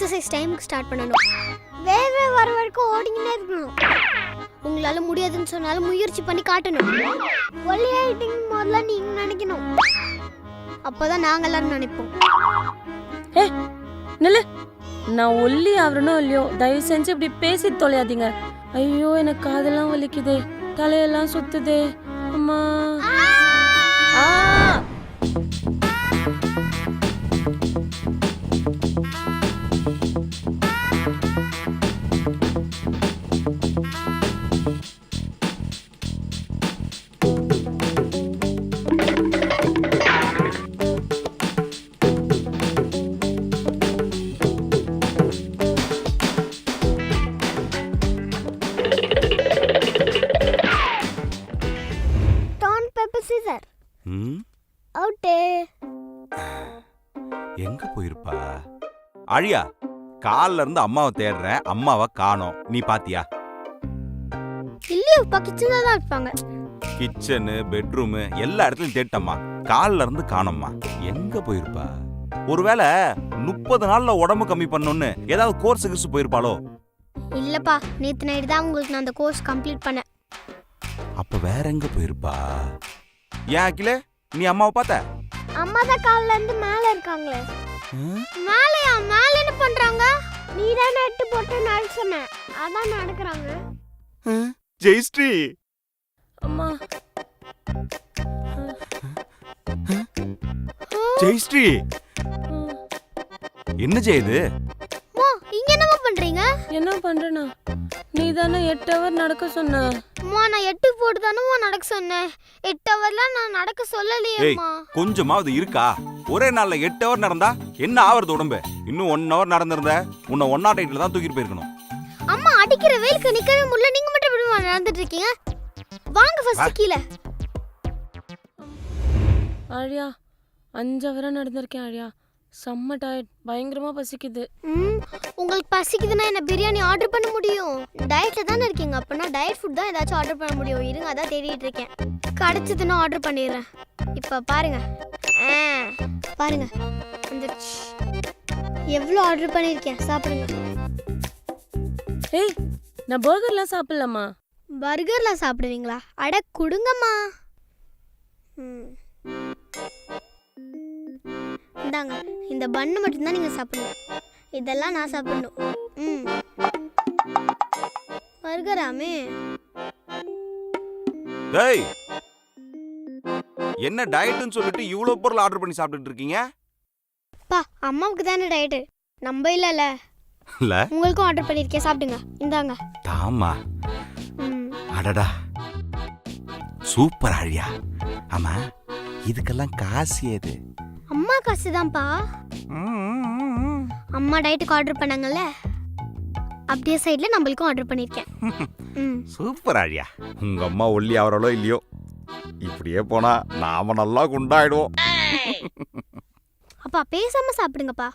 Exercise டைமுக்கு start பண்ணணும். வேர்வை வர வரைக்கும் ஓடிக்கிட்டே இருக்கணும். உங்களால முடியாதுன்னு சொன்னாலும் முயற்சி பண்ணி காட்டணும். ஒல்லியாயிட்டிங் முதல்ல நீங்க நினைக்கணும். அப்போதான் நாங்க எல்லாரும் நினைப்போம். ஏ நில்லு. நான் ஒல்லி ஆவறனோ இல்லையோ தயவு செஞ்சு இப்படி பேசி தொலையாதீங்க. ஐயோ எனக்கு காதெல்லாம் வலிக்குதே தலையெல்லாம் சுத்துதே. அம்மா. அவுட்டு. எங்க போயிருப்பா? அழியா கால்ல இருந்து அம்மாவை தேடுறேன் அம்மாவை காணோம். நீ பாத்தியா? இல்லையோப்பா கிச்சனில் தான் இருப்பாங்க. கிச்சனு பெட்ரூமு எல்லா இடத்துலயும் தேட்டம்மா கால்ல இருந்து காணோம்மா. எங்க போயிருப்பா? ஒருவேளை முப்பது நாள்ல உடம்பு கம்மி பண்ணணும்னு ஏதாவது கோர்ஸ் கிர்ஸ் போயிருப்பாளோ? இல்லப்பா நேத்து நைட்டு தான் உங்களுக்கு நான் அந்த கோர்ஸ் கம்ப்ளீட் பண்ணேன். அப்ப வேற எங்க போயிருப்பா? ஏன் அகிலே? நீ அம்மாவை பார்த்த? அம்மா தான் கால்ல இருந்து மேல இருக்காங்களே. ம்? மேலையா? மேல என்ன பண்றாங்க? நீ தான் நட்டு போட்டு நட சொன்ன. அதான் நடக்கிறாங்க. ஜெயஸ்ரீ! அம்மா. ஜெயஸ்ரீ! ம். என்ன செய்யுது என்ன பண்றேனா? நீ தானே எட்டு ஹவர் நடக்க சொன்ன. அம்மா நான் எட்டு போட்டு தானம்மா நடக்க சொன்னேன். எட்டு ஹவர்லாம் நான் நடக்க ஏய் சொல்லலையேம்மா கொஞ்சமாவது இருக்கா? ஒரே நாள்ல எட்டு ஹவர் நடந்தா என்ன ஆவறது உடம்பு? இன்னும் ஒன் ஹவர் நடந்திருந்த உன்னை ஒன் நாட் எயிட்ல தான் தூக்கிட்டு போயிருக்கணும். அம்மா அடிக்கிற வெயிலுக்கு நிக்கவே முடியல. நீங்க மட்டும் எப்படி நடந்துட்டு இருக்கீங்க? வாங்க ஃபர்ஸ்ட் கீழே. ஆழியா அஞ்சு ஹவரா நடந்திருக்கேன் ஆழியா. செம்ம டயர்ட் பயங்கரமா பசிக்குது. ம் உங்களுக்கு பசிக்குதுன்னா என்ன பிரியாணி ஆர்டர் பண்ண முடியும்? டயட்ல தானே இருக்கீங்க அப்பனா டயட் ஃபுட் தான் ஏதாச்சும் ஆர்டர் பண்ண முடியும். இருங்க அதான் தேடிட்டு இருக்கேன். கிடைச்சதுன்னா ஆர்டர் பண்ணிடுறேன். இப்போ பாருங்க. ஆ, பாருங்க. வந்துருச்சு எவ்வளோ ஆர்டர் பண்ணியிருக்கேன் சாப்பிடுங்க. ஏய் நான் பர்கர்லாம் சாப்பிடலாமா? பர்கர்லாம் சாப்பிடுவீங்களா? அட கொடுங்கம்மா. ம். இந்தாங்க. இந்த பண்ணு மட்டும்தான் நீங்கள் சாப்பிடணும். இதெல்லாம் நான் சாப்பிடணும். ம். பர்கராமே. டேய்! என்ன டயட்னு சொல்லிட்டு இவ்வளவு பொருள் ஆர்டர் பண்ணி சாப்பிட்டுட்டு இருக்கீங்க? பா அம்மாவுக்கு தானே டயட்டு. நம்ம இல்லைல்ல. இல்ல. உங்களுக்கும் ஆர்டர் பண்ணியிருக்கேன். சாப்பிடுங்க. இந்தாங்க. தாமா அடடா. சூப்பர் ஆழியா ஆமா இதுக்கெல்லாம் காசு ஏது அம்மா காசு தான்ப்பா அம்மா டயட்டுக்கு ஆர்டர் பண்ணாங்கல்ல? அப்படியே சைடில் நம்மளுக்கும் ஆர்டர் பண்ணியிருக்கேன் சூப்பர் ஆழியா. உங்க அம்மா ஒல்லி ஆவறாளோ இல்லையோ? இப்படியே போனா நாம நல்லா குண்டாயிடுவோம். அப்பா பேசாம சாப்பிடுங்கப்பா.